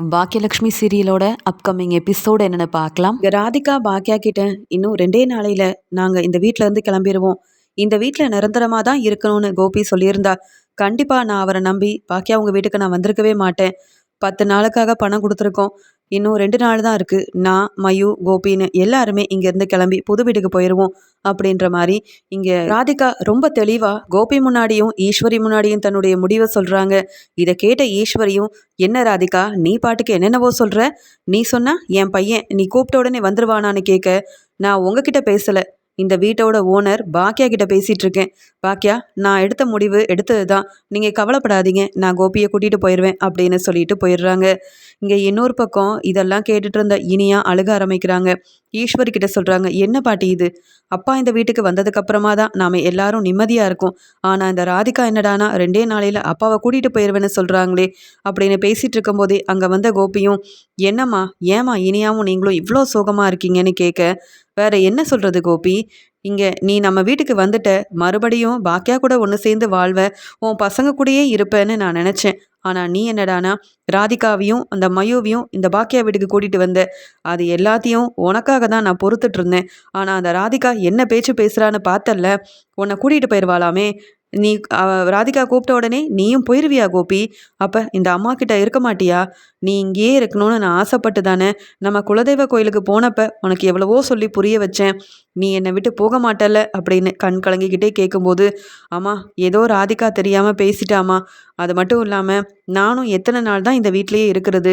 Bhagyalakshmi சீரியலோட upcoming episode என்னென்னு பார்க்கலாம். ராதிகா பாக்கியா கிட்ட இன்னும் ரெண்டே நாளையில் நாங்கள் இந்த வீட்டில் இருந்து கிளம்பிடுவோம் இந்த வீட்டில் நிரந்தரமாக தான் இருக்கணும்னு கோபி சொல்லியிருந்தா. கண்டிப்பாக நான் அவரை நம்பி பாக்கியா உங்கள் வீட்டுக்கு நான் வந்திருக்கவே மாட்டேன். பத்து நாளுக்காக பணம் கொடுத்துருக்கோம். இன்னும் ரெண்டு நாள் தான் இருக்குது நான் மயு கோபின்னு எல்லாருமே இங்கேருந்து கிளம்பி புது வீட்டுக்கு போயிடுவோம் அப்படின்ற மாதிரி இங்கே ராதிகா ரொம்ப தெளிவாக கோபி முன்னாடியும் ஈஸ்வரி முன்னாடியும் தன்னுடைய முடிவை சொல்கிறாங்க இதை கேட்ட ஈஸ்வரியும் என்ன ராதிகா நீ பாட்டுக்கு என்னென்னவோ சொல்கிற நீ சொன்னா என் பையன் நீ கூப்பிட்ட உடனே வந்துருவானான்னு கேட்க நான் உங்ககிட்ட பேசலை. இந்த வீட்டோட ஓனர் பாக்கியா கிட்ட பேசிட்டு இருக்கேன். பாக்கியா நான் எடுத்த முடிவு எடுத்தது தான் நீங்கள் கவலைப்படாதீங்க. நான் கோபியை கூட்டிகிட்டு போயிடுவேன் அப்படின்னு சொல்லிட்டு போயிடுறாங்க. இங்கே இன்னொரு பக்கம் இதெல்லாம் கேட்டுட்டு இருந்த இனியா அழுக ஆரம்பிக்கிறாங்க. ஈஸ்வரி கிட்ட சொல்கிறாங்க என்ன பாட்டி இது? அப்பா இந்த வீட்டுக்கு வந்ததுக்கு அப்புறமா தான் நாம் எல்லாரும் நிம்மதியாக இருக்கோம். ஆனால் இந்த ராதிகா என்னடானா ரெண்டே நாளையில் அப்பாவை கூட்டிகிட்டு போயிடுவேன்னு சொல்கிறாங்களே அப்படின்னு பேசிகிட்டு இருக்கும்போதே அங்கே வந்த கோபியும் என்னம்மா ஏமா இனியாவும் நீங்களும் இவ்வளோ சோகமாக இருக்கீங்கன்னு கேட்க வேற என்ன சொல்கிறது கோபி? இங்கே நீ நம்ம வீட்டுக்கு வந்துட்ட மறுபடியும் பாக்கியா கூட ஒன்று சேர்ந்து வாழ்வ உன் பசங்க கூடயே இருப்பேன்னு நான் நினச்சேன். ஆனால் நீ என்னடானா ராதிகாவையும் அந்த மயுவையும் இந்த பாக்கியா வீட்டுக்கு கூட்டிகிட்டு வந்த. அது எல்லாத்தையும் உனக்காக தான் நான் பொறுத்துட்டு இருந்தேன். ஆனால் அந்த ராதிகா என்ன பேச்சு பேசுகிறான்னு பார்த்தல்ல. உன்னை கூட்டிகிட்டு போயிடுவாளாமே நீ ராதிகா கூப்பிட்ட உடனே நீயும் போயிடுவியா கோபி? அப்போ இந்த அம்மா கிட்ட இருக்க மாட்டியா? நீ இங்கேயே இருக்கணும்னு நான் ஆசைப்பட்டு தானே நம்ம குலதெய்வ கோயிலுக்கு போனப்ப உனக்கு எவ்வளவோ சொல்லி புரிய வச்சேன். நீ என்னை விட்டு போக மாட்டல அப்படின்னு கண் கலங்கிக்கிட்டே கேட்கும்போது ஆமா ஏதோ ராதிகா தெரியாமல் பேசிட்டாமா அது மட்டும் இல்லாமல் நானும் எத்தனை நாள் தான் இந்த வீட்லேயே இருக்கிறது.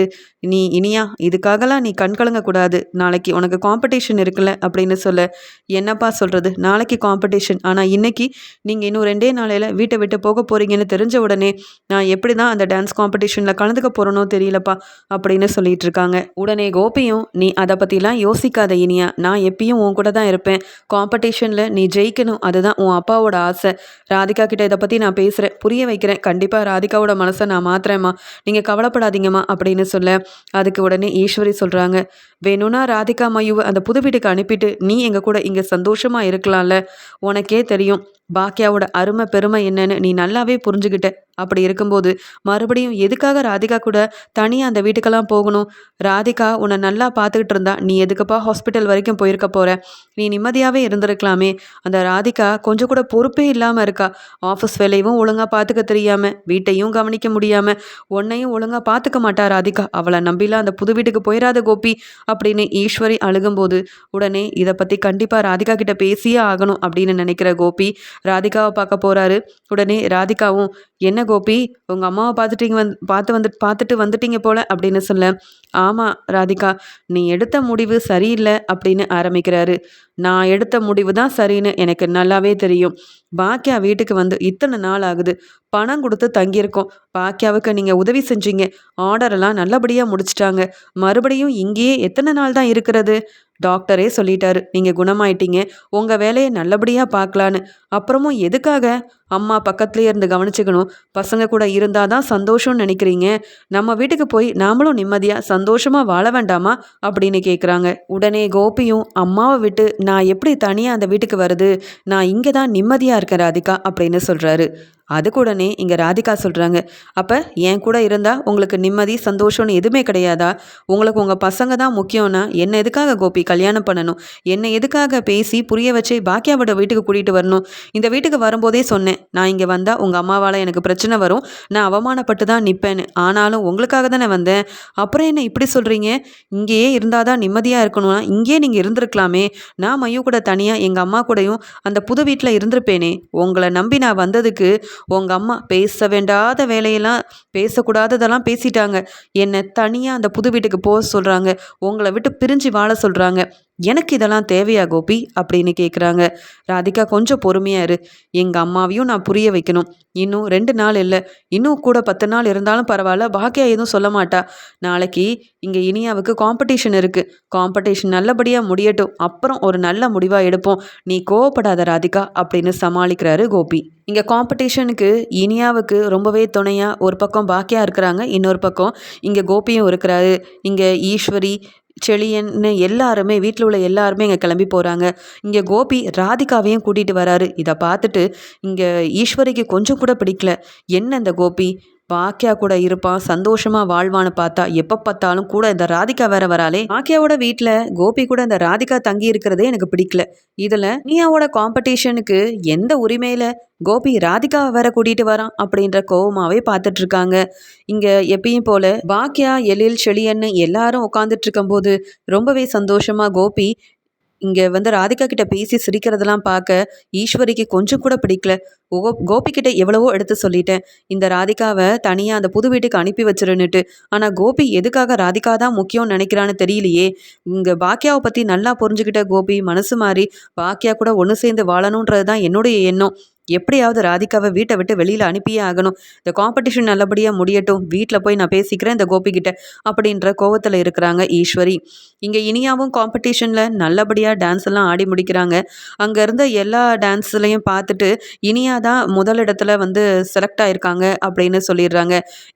நீ இனியா இதுக்காகலாம் நீ கண் கலங்கக்கூடாது நாளைக்கு உனக்கு காம்படிஷன் இருக்குல்ல அப்படின்னு சொல்ல என்னப்பா சொல்கிறது நாளைக்கு காம்படிஷன் ஆனால் இன்றைக்கி நீங்கள் இன்னும் ரெண்டே நாளையில் வீட்டை விட்டு போக போகிறீங்கன்னு தெரிஞ்ச உடனே நான் எப்படி தான் அந்த டான்ஸ் காம்படிஷனில் கலந்துக்க போகிறனோ தெரியலப்பா அப்படின்னு சொல்லிட்டு இருக்காங்க. உடனே கோபியும் நீ அதை பற்றிலாம் யோசிக்காத இனியா. நான் எப்பயும் உன் கூட தான் இருப்பேன். காம்படிஷனில் நீ ஜெயிக்கணும். அதுதான் உன் அப்பாவோட ஆசை. ராதிகா கிட்ட இதை பற்றி நான் பேசுகிறேன் புரிய வைக்கிறேன். கண்டிப்பாக ராதிகாவோட மனசை நான் மாற்றுறேம்மா நீங்கள் கவலைப்படாதீங்கம்மா அப்படின்னு சொல்ல அதுக்கு உடனே ஈஸ்வரி சொல்கிறாங்க வேணும்னா ராதிகா மயுவை அந்த புது வீட்டுக்கு அனுப்பிட்டு நீ எங்கள் கூட இங்கே சந்தோஷமாக இருக்கலாம்ல? உனக்கே தெரியும். பாக்கியாவோட அருமை பெருமை என்னன்னு நீ நல்லாவே புரிஞ்சுக்கிட்ட. அப்படி இருக்கும்போது மறுபடியும் எதுக்காக ராதிகா கூட தனியாக அந்த வீட்டுக்கெல்லாம் போகணும்? ராதிகா உன்னை நல்லா பார்த்துக்கிட்டு இருந்தா. நீ எதுக்குப்பா ஹாஸ்பிட்டல் வரைக்கும் போயிருக்க போகிற நீ நிம்மதியாகவே இருந்திருக்கலாமே. அந்த ராதிகா கொஞ்சம் கூட பொறுப்பே இல்லாமல் இருக்கா. ஆஃபீஸ் வேலையும் ஒழுங்காக பார்த்துக்க தெரியாமல் வீட்டையும் கவனிக்க முடியாமல் உன்னையும் ஒழுங்காக பார்த்துக்க மாட்டா ராதிகா. அவளை நம்பிலாம் அந்த புது வீட்டுக்கு போயிடாத கோபி அப்படின்னு ஈஸ்வரி அழுகும்போது உடனே இதை பற்றி கண்டிப்பாக ராதிகா கிட்ட பேசியே ஆகணும் அப்படின்னு நினைக்கிற கோபி ராதிகாவை பார்க்க போகிறாரு உடனே ராதிகாவும் என்ன கோபி? உங்கள் அம்மாவை பார்த்துட்டீங்க வந்து பார்த்து வந்து பார்த்துட்டு வந்துட்டீங்க போல அப்படின்னு சொல்ல ஆமாம் ராதிகா நீ எடுத்த முடிவு சரியில்லை அப்படின்னு ஆரம்பிக்கிறாரு. நான் எடுத்த முடிவு தான் சரின்னு எனக்கு நல்லாவே தெரியும். பாக்கியா வீட்டுக்கு வந்து இத்தனை நாள் ஆகுது. பணம் கொடுத்து தங்கியிருக்கோம். பாக்கியாவுக்கு நீங்கள் உதவி செஞ்சீங்க. ஆர்டரெல்லாம் நல்லபடியாக முடிச்சிட்டாங்க. மறுபடியும் இங்கேயே எத்தனை நாள் தான் இருக்கிறது? டாக்டரே சொல்லிட்டாரு. நீங்கள் குணமாயிட்டீங்க. உங்கள் வேலையை நல்லபடியாக பார்க்கலான்னு. அப்புறமும் எதுக்காக? அம்மா பக்கத்துலேயே இருந்து கவனிச்சுக்கணும். பசங்க கூட இருந்தால் தான் சந்தோஷம்னு நினைக்கிறீங்க. நம்ம வீட்டுக்கு போய் நாமளும் நிம்மதியாக சந்தோஷமாக வாழ வேண்டாமா? அப்படின்னு கேட்குறாங்க உடனே கோபியும் அம்மாவை விட்டு நான் எப்படி தனியாக அந்த வீட்டுக்கு வருது? நான் இங்கே தான் நிம்மதியாக இருக்கேன் ராதிகா அப்படின்னு சொல்கிறாரு அதுக்குடனே இங்கே ராதிகா சொல்கிறாங்க அப்போ என் கூட இருந்தால் உங்களுக்கு நிம்மதி சந்தோஷம்னு எதுவுமே கிடையாதா? உங்களுக்கு உங்கள் பசங்க தான் முக்கியம்னா என்ன எதுக்காக கோபி கல்யாணம் பண்ணணும்? என்னை எதுக்காக பேசி புரிய வச்சு பாக்கியாவோட வீட்டுக்கு கூட்டிகிட்டு வரணும்? இந்த வீட்டுக்கு வரும்போதே சொன்னேன். நான் இங்கே வந்தால் உங்கள் அம்மாவால் எனக்கு பிரச்சனை வரும். நான் அவமானப்பட்டு தான் நிற்பேன்னு ஆனாலும் உங்களுக்காக தானே வந்தேன். அப்புறம் என்ன இப்படி சொல்கிறீங்க இங்கேயே இருந்தால் தான் நிம்மதியாக இருக்கணும்னா இங்கேயே நீங்கள் இருந்திருக்கலாமே. நான் மையூ கூட தனியாக எங்கள் அம்மா கூடயும் அந்த புது வீட்டில் இருந்திருப்பேனே. உங்களை நம்பி நான் வந்ததுக்கு உங்கள் அம்மா பேச வேண்டாத வேலையெல்லாம் பேசக்கூடாததெல்லாம் பேசிட்டாங்க. என்னை தனியாக அந்த புது வீட்டுக்கு போக சொல்கிறாங்க உங்களை விட்டு பிரிஞ்சு வாழ சொல்கிறாங்க எனக்கு இதெல்லாம் தேவையா கோபி? அப்படின்னு கேட்குறாங்க ராதிகா கொஞ்சம் பொறுமையாக இரு. எங்கள் அம்மாவையும் நான் புரிய வைக்கணும். இன்னும் ரெண்டு நாள் இல்லை. இன்னும் கூட பத்து நாள் இருந்தாலும் பரவாயில்ல. பாக்கியா எதுவும் சொல்ல மாட்டா. நாளைக்கு இங்கே இனியாவுக்கு காம்படிஷன் இருக்குது காம்படிஷன் நல்லபடியாக முடியட்டும். அப்புறம் ஒரு நல்ல முடிவாக எடுப்போம். நீ கோவப்படாத ராதிகா அப்படின்னு சமாளிக்கிறாரு கோபி. இங்கே காம்படிஷனுக்கு இனியாவுக்கு ரொம்பவே துணையாக ஒரு பக்கம் பாக்கியா இருக்கிறாங்க. இன்னொரு பக்கம் இங்கே கோபியும் இருக்கிறாரு. இங்கே ஈஸ்வரி செழியன்னு எல்லாருமே வீட்டில் உள்ள எல்லாருமே இங்கே கிளம்பி போகிறாங்க இங்கே கோபி ராதிகாவையும் கூட்டிகிட்டு வராரு. இதை பார்த்துட்டு இங்கே ஈஸ்வரிக்கு கொஞ்சம் கூட பிடிக்கல. என்ன இந்த கோபி? பாக்கியா கூட இருப்பான் சந்தோஷமா வாழ்வான்னு பார்த்தா எப்போ பார்த்தாலும் கூட இந்த ராதிகா வேற வராளே. பாக்கியாவோட வீட்டில் கோபி கூட இந்த ராதிகா தங்கி இருக்கிறதே எனக்கு பிடிக்கல. இதில் நீயாவோட காம்படிஷனுக்கு எந்த உரிமையில கோபி ராதிகாவை வேற கூட்டிட்டு வரான் அப்படின்ற கோவமாகவே பார்த்துட்டு இருக்காங்க. இங்க எப்பயும் போல பாக்கியா எழில் செழியன்னு எல்லாரும் உட்காந்துட்டு இருக்கும்போது ரொம்பவே சந்தோஷமா கோபி இங்கே வந்து ராதிகா கிட்ட பேசி சிரிக்கிறதெல்லாம் பார்க்க ஈஸ்வரிக்கு கொஞ்சம் கூட பிடிக்கல. கோ கோபிக்கிட்ட எவ்வளவோ எடுத்து சொல்லிட்டேன். இந்த ராதிகாவை தனியாக அந்த புது வீட்டுக்கு அனுப்பி வச்சிருன்னுட்டு. ஆனால் கோபி எதுக்காக ராதிகா தான் முக்கியம்னு நினைக்கிறான்னு தெரியலையே. இங்கே பாக்கியாவை பற்றி நல்லா புரிஞ்சுக்கிட்ட கோபி மனசு மாறி பாக்கியா கூட ஒன்று சேர்ந்து வாழணுன்றது தான் என்னுடைய எண்ணம். எப்படியாவது ராதிகாவை வீட்டை விட்டு வெளியில் அனுப்பியே ஆகணும். இந்த காம்படிஷன் நல்லபடியாக முடியட்டும். வீட்டில் போய் நான் பேசிக்கிறேன் இந்த கோபிக்கிட்ட அப்படின்ற கோவத்தில் இருக்கிறாங்க ஈஸ்வரி. இங்கே இனியாவும் காம்படிஷனில் நல்லபடியாக டான்ஸ் எல்லாம் ஆடி முடிக்கிறாங்க. அங்கே இருந்த எல்லா டான்ஸ்லையும் பார்த்துட்டு இனியா தான் முதலிடத்துல வந்து செலக்ட் ஆயிருக்காங்க அப்படின்னு சொல்லிடுறாங்க.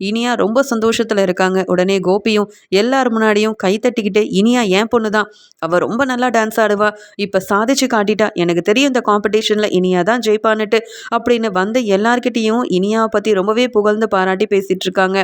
இனியா ரொம்ப சந்தோஷத்தில் இருக்காங்க. உடனே கோபியும் எல்லார் முன்னாடியும் கை தட்டிக்கிட்டு இனியா ஏன் பொண்ணு தான் அவள் ரொம்ப நல்லா டான்ஸ் ஆடுவா. இப்போ சாதிச்சு காட்டிட்டா. எனக்கு தெரியும் இந்த காம்படிஷனில் இனியா தான் ஜெயிப்பான்னுட்டு. அப்படின்னு வந்த எல்லார்கிட்டேயும் இனியாவை பற்றி ரொம்பவே புகழ்ந்து பாராட்டி பேசிகிட்டு இருக்காங்க.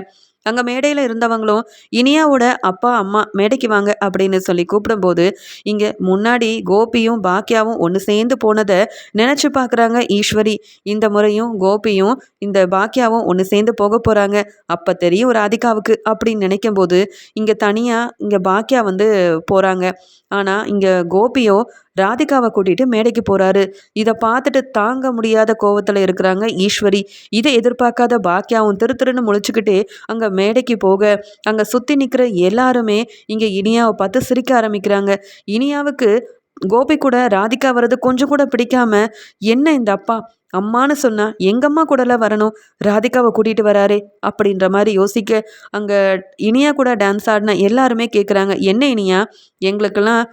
அங்கே மேடையில் இருந்தவங்களும் இனியாவோட அப்பா அம்மா மேடைக்கு வாங்க அப்படின்னு சொல்லி கூப்பிடும்போது இங்கே முன்னாடி கோபியும் பாக்கியாவும் ஒன்று சேர்ந்து போனதை நினச்சி பார்க்குறாங்க ஈஸ்வரி. இந்த முறையும் கோபியும் இந்த பாக்கியாவும் ஒன்று சேர்ந்து போக போகிறாங்க அப்போ தெரியும் ராதிகாவுக்கு அப்படின்னு நினைக்கும் போது இங்கே தனியாக இங்கே பாக்கியா வந்து போகிறாங்க ஆனால் இங்கே கோபியோ ராதிகாவை கூட்டிகிட்டு மேடைக்கு போகிறாரு இதை பார்த்துட்டு தாங்க முடியாத கோவத்தில் இருக்கிறாங்க ஈஸ்வரி. இதை எதிர்பார்க்காத பாக்கியாவும் திரு திருன்னு முழிச்சுக்கிட்டே அங்கே மேடைக்கு போக அங்கே சுற்றி நிற்கிற எல்லாருமே இங்கே இனியாவை பார்த்து சிரிக்க ஆரம்பிக்கிறாங்க. இனியாவுக்கு கோபி கூட ராதிகா வர்றது கொஞ்சம் கூட பிடிக்காம என்ன இந்த அப்பா? அம்மான்னு சொன்னா எங்கம்மா கூடலாம் வரணும்? ராதிகாவை கூட்டிகிட்டு வராரே அப்படின்ற மாதிரி யோசிக்க அங்கே இனியா கூட டான்ஸ் ஆடின எல்லாருமே கேட்குறாங்க என்ன இனியா? எங்களுக்கெல்லாம்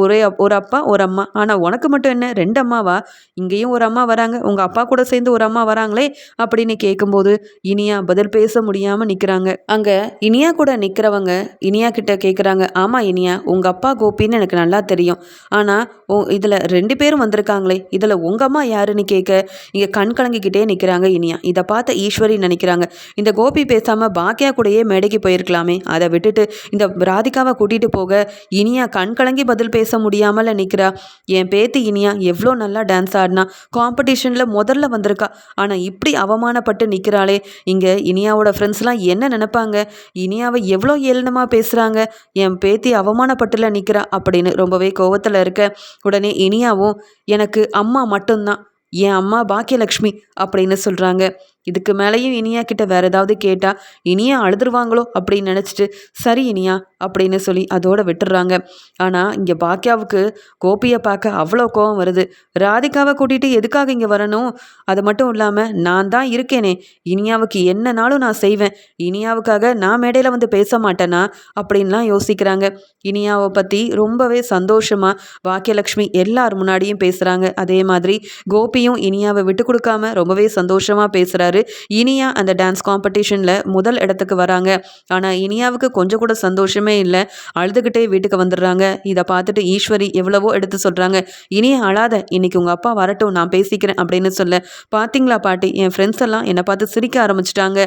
ஒரே ஒரு அப்பா ஒரு அம்மா. ஆனால் உனக்கு மட்டும் என்ன? ரெண்டு அம்மாவா? இங்கேயும் ஒரு அம்மா வராங்க. உங்கள் அப்பா கூட சேர்ந்து ஒரு அம்மா வராங்களே அப்படின்னு கேட்கும்போது இனியா பதில் பேச முடியாமல் நிற்கிறாங்க அங்கே இனியா கூட நிற்கிறவங்க இனியா கிட்ட கேட்குறாங்க ஆமாம் இனியா உங்கள் அப்பா கோபின்னு எனக்கு நல்லா தெரியும். ஆனால் ஓ இதில் ரெண்டு பேரும் வந்திருக்காங்களே. இதில் உங்கள் அம்மா யாருன்னு கேட்க இங்கே கண் கலங்கிக்கிட்டே நிற்கிறாங்க இனியா. இதை பார்த்த ஈஸ்வரி நினைக்கிறாங்க இந்த கோபி பேசாமல் பாக்கியா கூடயே மேடைக்கு போயிருக்கலாமே. அதை விட்டுட்டு இந்த ராதிகாவை கூட்டிகிட்டு போக. இனியா கண் கலங்கி பதில் பேச பேச முடியாமல் நிற்கிறா என் பேத்தி இனியா எவ்வளோ நல்லா டான்ஸ் ஆடினா. காம்படிஷனில் முதல்ல வந்திருக்கா. ஆனால் இப்படி அவமானப்பட்டு நிற்கிறாளே இங்கே இனியாவோட ஃப்ரெண்ட்ஸ்லாம் என்ன நினைப்பாங்க? இனியாவை எவ்வளோ ஏளனமாக பேசுகிறாங்க என் பேத்தி அவமானப்பட்டுல நிற்கிறா அப்படின்னு ரொம்பவே கோவத்தில் இருக்க. உடனே இனியாவும் எனக்கு அம்மா மட்டும்தான். என் அம்மா பாக்கியலக்ஷ்மி அப்படின்னு சொல்கிறாங்க இதுக்கு மேலேயும் இனியா கிட்ட வேற ஏதாவது கேட்டால் இனியா அழுதுருவாங்களோ? அப்படின்னு நினச்சிட்டு சரி இனியா அப்படின்னு சொல்லி அதோட விட்டுடுறாங்க ஆனால் இங்கே பாக்கியாவுக்கு கோபியை பார்க்க அவ்வளோ கோவம் வருது. ராதிகாவை கூட்டிகிட்டு எதுக்காக இங்கே வரணும்? அது மட்டும் இல்லாமல் நான் தான் இருக்கேனே இனியாவுக்கு என்னனாலும் நான் செய்வேன். இனியாவுக்காக நான் மேடையில் வந்து பேச மாட்டேனா? அப்படின்லாம் யோசிக்கிறாங்க. இனியாவை பற்றி ரொம்பவே சந்தோஷமாக பாக்கியலக்ஷ்மி எல்லார் முன்னாடியும் பேசுகிறாங்க அதே மாதிரி கோபியும் இனியாவை விட்டு கொடுக்காம ரொம்பவே சந்தோஷமாக பேசுகிறாரு சொல்கிறாரு இனியா அந்த டான்ஸ் காம்படிஷனில் முதல் இடத்துக்கு வராங்க. ஆனால் இனியாவுக்கு கொஞ்சம் கூட சந்தோஷமே இல்லை. அழுதுகிட்டே வீட்டுக்கு வந்துடுறாங்க. இதை பார்த்துட்டு ஈஸ்வரி எவ்வளவோ எடுத்து சொல்கிறாங்க இனியா அழாத. இன்னைக்கு உங்கள் அப்பா வரட்டும். நான் பேசிக்கிறேன் அப்படின்னு சொல்ல. பார்த்தீங்களா பாட்டி? என் ஃப்ரெண்ட்ஸ் எல்லாம் என்னை பார்த்து சிரிக்க ஆரம்பிச்சிட்டாங்க.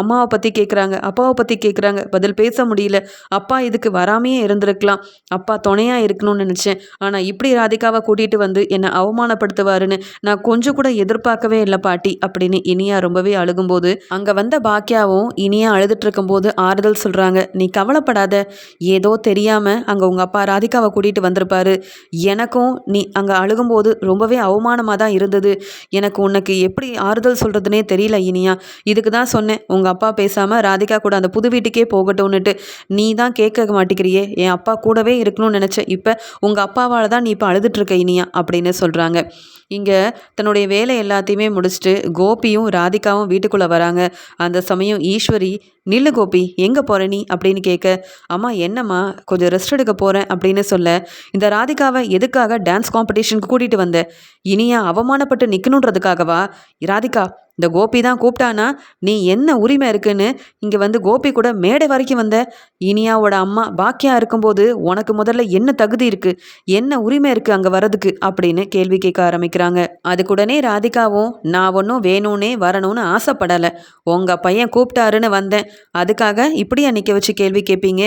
அம்மாவை பற்றி கேட்குறாங்க அப்பாவை பற்றி கேட்குறாங்க பதில் பேச முடியல. அப்பா இதுக்கு வராமையே இருந்திருக்கலாம். அப்பா துணையாக இருக்கணும்னு நினச்சேன். ஆனால் இப்படி ராதிகாவை கூட்டிகிட்டு வந்து என்னை அவமானப்படுத்துவாருன்னு நான் கொஞ்சம் கூட எதிர்பார்க்கவே இல்லை பாட்டி அப்படின்னு இனி இனியா ரொம்பவே அழுகும்போது அங்கே வந்த பாக்கியாவும் இனியா அழுதுட்டு இருக்கும்போது ஆறுதல் சொல்கிறாங்க நீ கவலைப்படாத ஏதோ தெரியாமல் அங்கே உங்கள் அப்பா ராதிகாவை கூட்டிகிட்டு வந்திருப்பாரு. எனக்கும் நீ அங்கே அழுகும்போது ரொம்பவே அவமானமாக தான் இருந்தது. எனக்கு உனக்கு எப்படி ஆறுதல் சொல்கிறதுனே தெரியல இனியா. இதுக்கு தான் சொன்னேன் உங்கள் அப்பா பேசாமல் ராதிகா கூட அந்த புது வீட்டுக்கே போகட்டும்னுட்டு. நீ தான் கேட்க மாட்டேங்கிறியே என் அப்பா கூடவே இருக்கணும்னு நினச்சேன் இப்போ உங்கள் அப்பாவால் தான் நீ இப்போ அழுதுட்ருக்க இனியா அப்படின்னு சொல்கிறாங்க இங்கே தன்னுடைய வேலை எல்லாத்தையுமே முடிச்சுட்டு கோபியும் ராதிகாவும் வீட்டுக்குள்ளே வராங்க. அந்த சமயம் ஈஸ்வரி நில்லு கோபி எங்கே போகிற நீ? அப்படின்னு கேட்க அம்மா என்னம்மா கொஞ்சம் ரெஸ்ட் எடுக்க போகிறேன் அப்படின்னு சொல்ல இந்த ராதிகாவை எதுக்காக டான்ஸ் காம்படிஷனுக்கு கூட்டிகிட்டு வந்த? இனியா அவமானப்பட்டு நிற்கணுன்றதுக்காகவா ராதிகா இந்த கோபி தான் கூப்பிட்டானா? நீ என்ன உரிமை இருக்குன்னு? இங்கே வந்து கோபி கூட மேடை வரைக்கும் வந்த. இனியாவோட அம்மா பாக்கியா இருக்கும்போது உனக்கு முதல்ல என்ன தகுதி இருக்குது என்ன உரிமை இருக்குது அங்கே வரதுக்கு அப்படின்னு கேள்வி கேட்க ஆரம்பிக்கிறாங்க. அதுக்குடனே ராதிகாவும் நான் ஒன்றும் வேணும்னே வரணும்னு ஆசைப்படலை. உங்கள் பையன் கூப்பிட்டாருன்னு வந்தேன். அதுக்காக இப்படியா நிற்க வச்சு கேள்வி கேட்பீங்க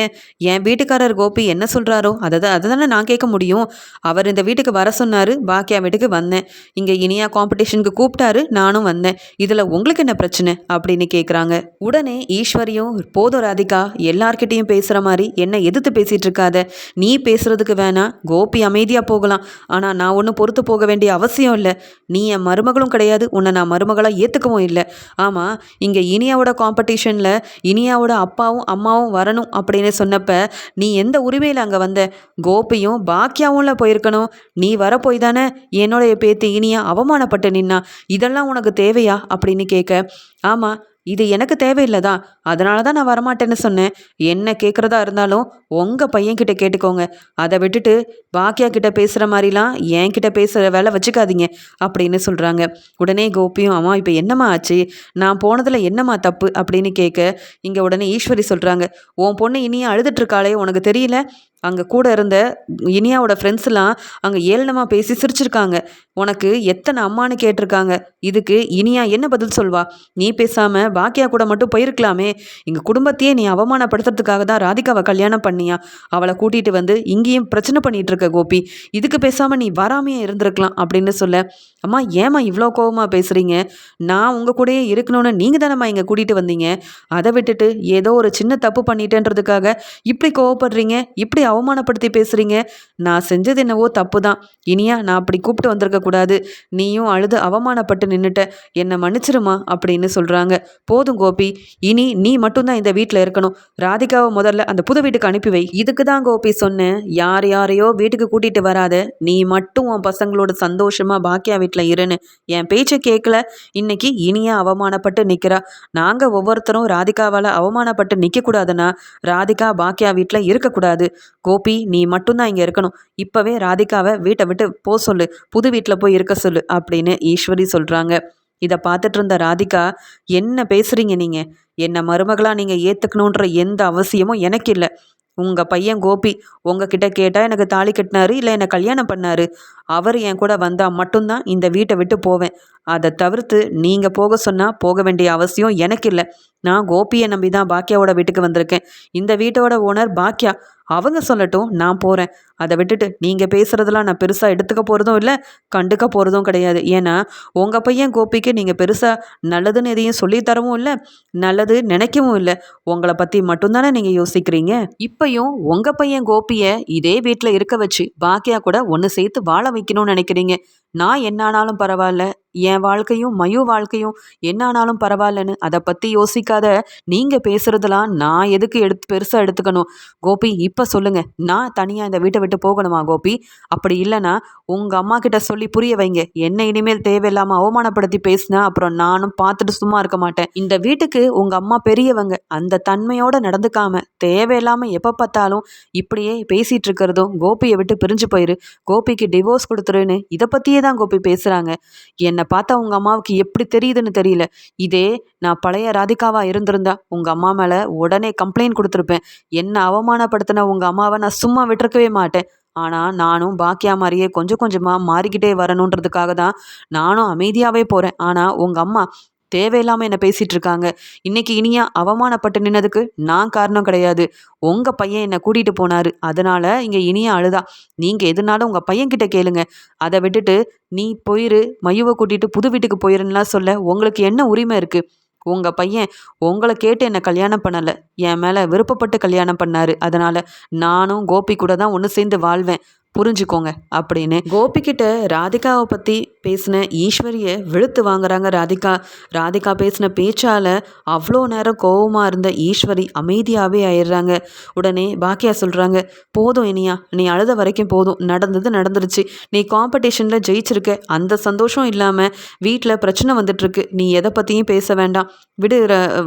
என் வீட்டுக்காரர் கோபி என்ன சொல்கிறாரோ அதை தான் அதை தானே நான் கேட்க முடியும். அவர் இந்த வீட்டுக்கு வர சொன்னார். பாக்கியா வீட்டுக்கு வந்தேன். இங்கே இனியா காம்படிஷனுக்கு கூப்பிட்டாரு. நானும் வந்தேன். இதில் உங்களுக்கு என்ன பிரச்சனை? அப்படின்னு கேட்குறாங்க உடனே ஈஸ்வரியும் போதும் ராதிகா. எல்லார்கிட்டேயும் பேசுகிற மாதிரி என்னை எதிர்த்து பேசிகிட்டு இருக்காத நீ பேசுகிறதுக்கு வேணாம் கோபி அமைதியாக போகலாம். ஆனால் நான் ஒன்றும் பொறுத்து போக வேண்டிய அவசியம் இல்லை. நீ என் மருமகளும் கிடையாது. உன்னை நான் மருமகளாக ஏற்றுக்கவும் இல்லை. ஆமாம் இங்கே இனியாவோட காம்படிஷனில் இனியாவோட அப்பாவும் அம்மாவும் வரணும் அப்படின்னு சொன்னப்ப நீ எந்த உரிமையில் அங்கே வந்த? கோபியும் பாக்கியாவும்ல போயிருக்கணும். நீ வர போய் தானே என்னோடைய பேத்தி இனியா அவமானப்பட்டு நின்னா? இதெல்லாம் உனக்கு தேவையா? அப்படின்னு கேட்க ஆமாம் இது எனக்கு தேவையில்லை தான் அதனால தான் நான் வரமாட்டேன்னு சொன்னேன். என்ன கேட்குறதா இருந்தாலும் உங்கள் பையன்கிட்ட கேட்டுக்கோங்க. அதை விட்டுட்டு பாக்கியா கிட்ட பேசுகிற மாதிரிலாம் என்கிட்ட பேசுகிற வேலை வச்சுக்காதீங்க அப்படின்னு சொல்கிறாங்க உடனே கோபியும் அம்மா இப்போ என்னம்மா ஆச்சு? நான் போனதில் என்னம்மா தப்பு? அப்படின்னு கேட்க இங்கே உடனே ஈஸ்வரி சொல்கிறாங்க உன் பொண்ணு இனியும் அழுதுட்ருக்காளே உனக்கு தெரியல? அங்கே கூட இருந்த இனியாவோட ஃப்ரெண்ட்ஸ்லாம் அங்கே ஏளனமாக பேசி சிரிச்சிருக்காங்க. உனக்கு எத்தனை அம்மானு கேட்டிருக்காங்க. இதுக்கு இனியா என்ன பதில் சொல்வா? நீ பேசாமல் பாக்கியா கூட மட்டும் போயிருக்கலாமே. எங்கள் குடும்பத்தையே நீ அவமானப்படுத்துறதுக்காக தான் ராதிகாவை கல்யாணம் பண்ணியா? அவளை கூட்டிகிட்டு வந்து இங்கேயும் பிரச்சனை பண்ணிகிட்டு இருக்க கோபி. இதுக்கு பேசாமல் நீ வராமையே இருந்திருக்கலாம் அப்படின்னு சொல்ல அம்மா ஏம்மா இவ்வளோ கோபமாக பேசுகிறீங்க நான் உங்கள் கூடயே இருக்கணும்னு நீங்கள் தானம்மா இங்கே கூட்டிகிட்டு வந்தீங்க? அதை விட்டுட்டு ஏதோ ஒரு சின்ன தப்பு பண்ணிட்டேன்றதுக்காக இப்படி கோவப்படுறீங்க? இப்படி அவமானப்படுத்தி பேசுகிறீங்க நான் செஞ்சது என்னவோ தப்பு தான் இனியா நான் அப்படி கூப்பிட்டு வந்திருக்க கூடாது. நீயும் அழுது அவமானப்பட்டு நின்றுட்ட என்னை மன்னிச்சிருமா? அப்படின்னு சொல்கிறாங்க போதும் கோபி. இனி நீ மட்டும்தான் இந்த வீட்டில் இருக்கணும். ராதிகாவை முதல்ல அந்த புது வீட்டுக்கு அனுப்பி வை. இதுக்கு தான் கோபி சொன்னேன். யார் யாரையோ வீட்டுக்கு கூட்டிகிட்டு வராத. நீ மட்டும் உன் பசங்களோட சந்தோஷமாக பாக்கியா வீட்டில் இருன்னு. என் பேச்சை கேட்கல இன்னைக்கு இனியா அவமானப்பட்டு நிற்கிறா நாங்கள் ஒவ்வொருத்தரும் ராதிகாவால் அவமானப்பட்டு நிற்கக்கூடாதுன்னா ராதிகா பாக்கியா வீட்டில் இருக்கக்கூடாது. கோபி நீ மட்டும்தான் இங்கே இருக்கணும். இப்போவே ராதிகாவை வீட்டை விட்டு போ சொல்லு. புது வீட்டில் போய் இருக்க சொல்லு அப்படின்னு ஈஸ்வரி சொல்கிறாங்க இதை பார்த்துட்டு இருந்த ராதிகா என்ன பேசுகிறீங்க நீங்கள் என்னை மருமகளாக நீங்கள் ஏற்றுக்கணுன்ற எந்த அவசியமும் எனக்கு இல்லை. உங்கள் பையன் கோபி உங்ககிட்ட கேட்டால் எனக்கு தாலி கட்டினாரு இல்லை என்னை கல்யாணம் பண்ணாரு. அவர் என் கூட வந்தால் மட்டும்தான் இந்த வீட்டை விட்டு போவேன். அதை தவிர்த்து நீங்கள் போக சொன்னால் போக வேண்டிய அவசியம் எனக்கு இல்லை. நான் கோபியை நம்பி தான் பாக்கியாவோட வீட்டுக்கு வந்திருக்கேன். இந்த வீட்டோட ஓனர் பாக்கியா அவங்க சொல்லட்டும் நான் போகிறேன் அதை விட்டுட்டு நீங்கள் பேசுகிறதெல்லாம் நான் பெருசாக எடுத்துக்க போகிறதும் இல்லை கண்டுக்க போகிறதும் கிடையாது. ஏன்னா உங்கள் பையன் கோபிக்கு நீங்கள் பெருசாக நல்லதுன்னு எதையும் சொல்லித்தரவும் இல்லை நல்லது நினைக்கவும் இல்லை. உங்களை பற்றி மட்டும்தானே நீங்கள் யோசிக்கிறீங்க? இப்பையும் உங்கள் பையன் கோபியை இதே வீட்டில் இருக்க வச்சு பாக்கியா கூட ஒன்று சேர்த்து வாழ வைக்கணும்னு நினைக்கிறீங்க. நான் என்னானாலும் பரவாயில்ல. என் வாழ்க்கையும் மயு வாழ்க்கையும் என்னானாலும் பரவாயில்லன்னு அதை பற்றி யோசிக்காத. நீங்கள் பேசுகிறதெல்லாம் நான் எதுக்கு எடுத்து பெருசாக எடுத்துக்கணும்? கோபி இப்போ சொல்லுங்கள் நான் தனியாக இந்த வீட்டை விட்டு போகணுமா கோபி? அப்படி இல்லைன்னா உங்கள் அம்மா கிட்ட சொல்லி புரிய வைங்க. என்ன இனிமேல் தேவையில்லாமல் அவமானப்படுத்தி பேசினா அப்புறம் நானும் பார்த்துட்டு சும்மா இருக்க மாட்டேன். இந்த வீட்டுக்கு உங்கள் அம்மா பெரியவங்க. அந்த தன்மையோடு நடந்துக்காம தேவையில்லாமல் எப்போ பார்த்தாலும் இப்படியே பேசிகிட்டு இருக்கிறதும் கோபியை விட்டு பிரிஞ்சு போயிரு. கோபிக்கு டிவோர்ஸ் கொடுத்துருன்னு இதை பற்றியே தான் கோபி பேசுகிறாங்க என்னை பார்த்தா உங்கள் அம்மாவுக்கு எப்படி தெரியுதுன்னு தெரியல. இதே நான் பழைய ராதிகாவாக இருந்திருந்தா உங்கள் அம்மா மேலே உடனே கம்ப்ளைண்ட் கொடுத்துருப்பேன். என்னை அவமானப்படுத்தின உங்கள் அம்மாவை நான் சும்மா விட்டுருக்கவே மாட்டேன். ஆனால் நானும் பாக்கியா மாதிரியே கொஞ்சம் கொஞ்சமாக மாறிக்கிட்டே வரணுன்றதுக்காக தான் நானும் அமைதியாகவே போகிறேன் ஆனால் உங்கள் அம்மா தேவையில்லாமல் என்னை பேசிகிட்டு இருக்காங்க இன்னைக்கு இனியா அவமானப்பட்டு நின்னதுக்கு நான் காரணம் கிடையாது. உங்கள் பையன் என்னை கூட்டிகிட்டு போனார். அதனால் இங்கே இனியா அழுதா. நீங்கள் எதுனாலும் உங்கள் பையன்கிட்ட கேளுங்க. அதை விட்டுட்டு நீ போயிரு. மையுவை கூட்டிகிட்டு புது வீட்டுக்கு போயிருன்னுலாம் சொல்ல உங்களுக்கு என்ன உரிமை இருக்குது உங்கள் பையன் உங்களை கேட்டு என்னை கல்யாணம் பண்ணலை. என் மேலே விருப்பப்பட்டு கல்யாணம் பண்ணார். அதனால் நானும் கோபி கூட தான் ஒன்று சேர்ந்து வாழ்வேன். புரிஞ்சுக்கோங்க அப்படின்னு கோபிக்கிட்ட ராதிகாவை பற்றி பேசின ஈஸ்வரியை வெளுத்து வாங்குறாங்க ராதிகா. ராதிகா பேசின பேச்சால் அவ்வளோ நேரம் கோவமாக இருந்த ஈஸ்வரி அமைதியாகவே ஆயிடுறாங்க. உடனே பாக்கியா சொல்கிறாங்க போதும் இனியா நீ அழுத வரைக்கும் போதும். நடந்தது நடந்துருச்சு. நீ காம்படிஷனில் ஜெயிச்சிருக்க. அந்த சந்தோஷம் இல்லாமல் வீட்டில் பிரச்சனை வந்துட்டுருக்கு. நீ எதை பற்றியும் பேச வேண்டாம். விடு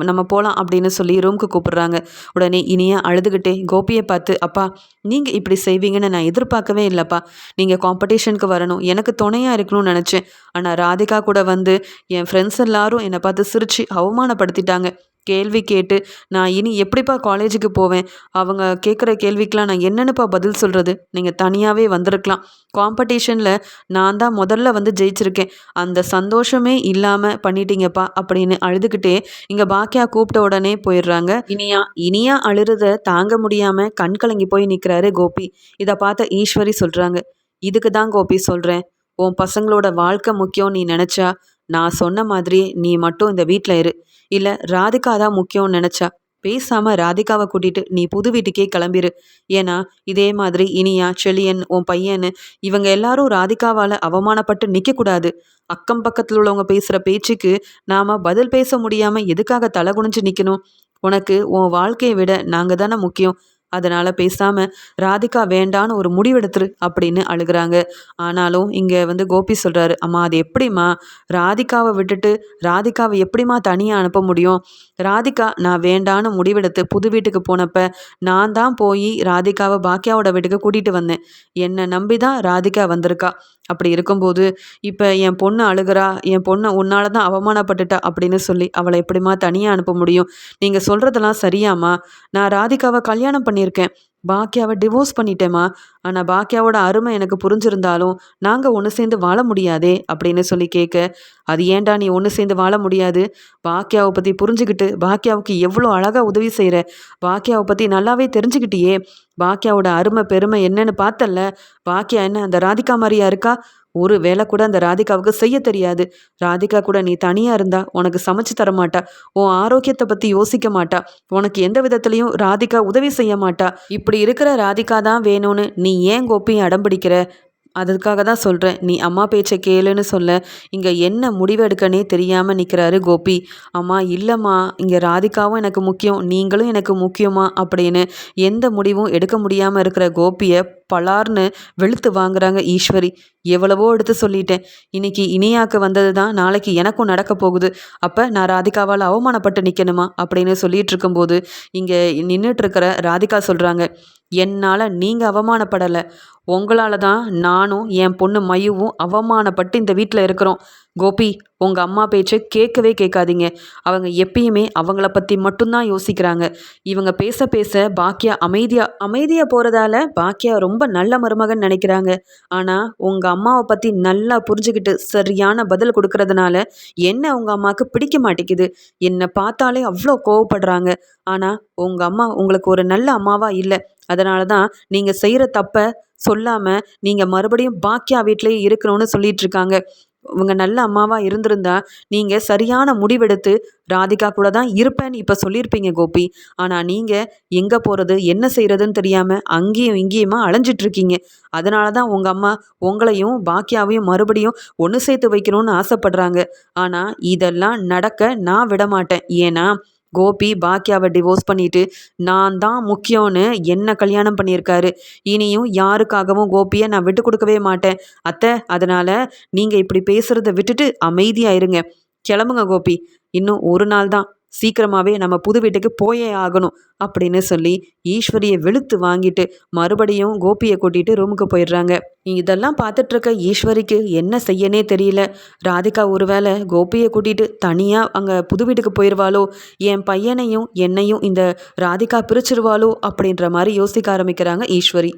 நம்ம போகலாம் அப்படின்னு சொல்லி ரூமுக்கு கூப்பிடுறாங்க. உடனே இனியா அழுதுகிட்டே கோபியை பார்த்து அப்பா நீங்கள் இப்படி செய்வீங்கன்னு நான் எதிர்பார்க்கவே இல்லைப்பா. நீங்கள் காம்படிஷனுக்கு வரணும். எனக்கு துணையாக இருக்கணும்னு நினச்சி நினச்சேன். ஆனால் ராதிகா கூட வந்து என் ஃப்ரெண்ட்ஸ் எல்லாரும் என்னை பார்த்து சிரித்து அவமானப்படுத்திட்டாங்க. கேள்வி கேட்டு நான் இனி எப்படிப்பா காலேஜுக்கு போவேன்? அவங்க கேட்குற கேள்விக்கெலாம் நான் என்னென்னப்பா பதில் சொல்கிறது நீங்கள் தனியாகவே வந்திருக்கலாம். காம்படிஷனில் நான் தான் முதல்ல வந்து ஜெயிச்சிருக்கேன். அந்த சந்தோஷமே இல்லாமல் பண்ணிட்டீங்கப்பா அப்படின்னு அழுதுகிட்டே இங்கே பாக்கியா கூப்பிட்ட உடனே போயிடுறாங்க. இனியா இனியா அழுறத தாங்க முடியாமல் கண் கலங்கி போய் நிற்கிறாரு கோபி. இதை பார்த்த ஈஸ்வரி சொல்கிறாங்க இதுக்கு தான் கோபி சொல்கிறேன் உன் பசங்களோட வாழ்க்கை முக்கியம் நீ நினச்சா நான் சொன்ன மாதிரி நீ மட்டும் இந்த வீட்டில் இரு. இல்லை ராதிகா தான் முக்கியம்னு நினச்சா பேசாமல் ராதிகாவை கூட்டிட்டு நீ புது வீட்டுக்கே கிளம்பிரு. ஏன்னா இதே மாதிரி இனியா செழியன் உன் பையன்னு இவங்க எல்லாரும் ராதிகாவால் அவமானப்பட்டு நிற்கக்கூடாது அக்கம் பக்கத்தில் உள்ளவங்க பேசுகிற பேச்சுக்கு நாம் பதில் பேச முடியாமல் எதுக்காக தலை குனிஞ்சு நிற்கணும் உனக்கு உன் வாழ்க்கையை விட நாங்கள் தானே முக்கியம். அதனால் பேசாமல் ராதிகா வேண்டான்னு ஒரு முடிவெடுத்துரு அப்படின்னு அழுகுறாங்க. ஆனாலும் இங்கே வந்து கோபி சொல்கிறாரு அம்மா அது எப்படிம்மா? ராதிகாவை விட்டுட்டு ராதிகாவை எப்படிம்மா தனியாக அனுப்ப முடியும்? ராதிகா நான் வேண்டான்னு முடிவெடுத்து புது வீட்டுக்கு போனப்ப நான் தான் போய் ராதிகாவை பாக்கியாவோட வீட்டுக்கு கூட்டிகிட்டு வந்தேன். என்னை நம்பி தான் ராதிகா வந்திருக்கா. அப்படி இருக்கும்போது இப்போ என் பொண்ணு அழுகிறா என் பொண்ணை உன்னால தான் அவமானப்பட்டுட்டா அப்படின்னு சொல்லி அவளை எப்படிம்மா தனியாக அனுப்ப முடியும்? நீங்கள் சொல்கிறதெல்லாம் சரியாம்மா. நான் ராதிகாவை கல்யாணம் பண்ணி பண்ணியிருக்கேன். பாக்கியாவை டிவோர்ஸ் பண்ணிட்டேம்மா. ஆனால் பாக்கியாவோட அருமை எனக்கு புரிஞ்சிருந்தாலும் நாங்கள் ஒன்று சேர்ந்து வாழ முடியாதே அப்படின்னு சொல்லி கேட்க அது ஏண்டா நீ ஒன்று சேர்ந்து வாழ முடியாது? பாக்கியாவை பற்றி புரிஞ்சுக்கிட்டு பாக்கியாவுக்கு எவ்வளோ அழகாக உதவி செய்கிற பாக்கியாவை பற்றி நல்லாவே தெரிஞ்சுக்கிட்டியே பாக்கியாவோட அருமை பெருமை என்னன்னு பார்த்தல்ல? பாக்கியா என்ன அந்த ராதிகா மாதிரியா இருக்கா? ஒரு வேலை கூட அந்த ராதிகாவுக்கு செய்ய தெரியாது. ராதிகா கூட நீ தனியாக இருந்தா உனக்கு சமைச்சு தர மாட்டா. உன் ஆரோக்கியத்தை பற்றி யோசிக்க மாட்டா. உனக்கு எந்த விதத்துலையும் ராதிகா உதவி செய்ய மாட்டா. இப்படி இருக்கிற ராதிகா தான் வேணும்னு நீ ஏன் கோப்பி அடம்பிடிக்கிற அதுக்காக தான் சொல்கிறேன் நீ அம்மா பேச்சை கேளுன்னு சொல்ல இங்கே என்ன முடிவு எடுக்கனே தெரியாமல் நிற்கிறாரு கோபி. அம்மா இல்லைம்மா இங்கே ராதிகாவும் எனக்கு முக்கியம் நீங்களும் எனக்கு முக்கியமா? அப்படின்னு எந்த முடிவும் எடுக்க முடியாமல் இருக்கிற கோபியை பலார்னு வெளுத்து வாங்குறாங்க ஈஸ்வரி. எவ்வளவோ எடுத்து சொல்லிட்டேன். இன்னைக்கு இனியாக்கு வந்தது தான் நாளைக்கு எனக்கும் நடக்க போகுது. அப்போ நான் ராதிகாவால் அவமானப்பட்டு நிற்கணுமா அப்படின்னு சொல்லிட்டு இருக்கும்போது இங்கே நின்றுட்டு இருக்கிற ராதிகா சொல்கிறாங்க என்னால் நீங்கள் அவமானப்படலை. உங்களால் தான் நானும் என் பொண்ணு மயுவும் அவமானப்பட்டு இந்த வீட்டில் இருக்கிறோம். கோபி உங்கள் அம்மா பேச்சை கேட்கவே கேட்காதீங்க. அவங்க எப்பயுமே அவங்கள பற்றி மட்டும்தான் யோசிக்கிறாங்க. இவங்க பேச பேச பாக்கியா அமைதியா அமைதியா போகிறதால பாக்கியா ரொம்ப நல்ல மருமகன் நினைக்கிறாங்க. ஆனால் உங்கள் அம்மாவை பற்றி நல்லா புரிஞ்சுக்கிட்டு சரியான பதில் கொடுக்கறதுனால என்ன உங்கள் அம்மாவுக்கு பிடிக்க மாட்டேங்குது? என்னை பார்த்தாலே அவ்வளோ கோவப்படுறாங்க. ஆனால் உங்கள் அம்மா உங்களுக்கு ஒரு நல்ல அம்மாவா இல்லை. அதனால தான் நீங்கள் செய்கிற தப்பை சொல்லாமல் நீங்கள் மறுபடியும் பாக்கியா வீட்டிலேயே இருக்கணும்னு சொல்லிட்டு இருக்காங்க இவங்க நல்ல அம்மாவாக இருந்திருந்தா நீங்கள் சரியான முடிவெடுத்து ராதிகா கூட தான் இருப்பேன்னு இப்போ சொல்லியிருப்பீங்க கோபி. ஆனால் நீங்கள் எங்கே போகிறது என்ன செய்கிறதுன்னு தெரியாமல் அங்கேயும் இங்கேயுமா அலைஞ்சிட்டு இருக்கீங்க அதனால தான் உங்கள் அம்மா உங்களையும் பாக்கியாவையும் மறுபடியும் ஒன்று சேர்த்து வைக்கணும்னு ஆசைப்படுறாங்க. ஆனால் இதெல்லாம் நடக்க நான் விட மாட்டேன் ஏன்னா கோபி பாக்கியாவை டிவோர்ஸ் பண்ணிட்டு நான் தான் முக்கியம்னு என்ன கல்யாணம் பண்ணியிருக்காரு. இனியும் யாருக்காகவும் கோபியை நான் விட்டு கொடுக்கவே மாட்டேன். அத்தை அதனால் நீங்கள் இப்படி பேசுகிறத விட்டுட்டு அமைதியாக இருங்க கிளம்புங்க கோபி. இன்னும் ஒரு நாள் தான் சீக்கிரமாகவே நம்ம புது வீட்டுக்கு போயே ஆகணும் அப்படின்னு சொல்லி ஈஸ்வரியை வெளுத்து வாங்கிட்டு மறுபடியும் கோபியை கூட்டிகிட்டு ரூமுக்கு போயிடுறாங்க. இதெல்லாம் பார்த்துட்ருக்க ஈஸ்வரிக்கு என்ன செய்யனே தெரியல. ராதிகா ஒருவேளை கோபியை கூட்டிகிட்டு தனியாக அங்கே புது வீட்டுக்கு போயிடுவாளோ என் பையனையும் என்னையும் இந்த ராதிகா பிரிச்சிருவாளோ? அப்படின்ற மாதிரி யோசிக்க ஆரம்பிக்கிறாங்க ஈஸ்வரி.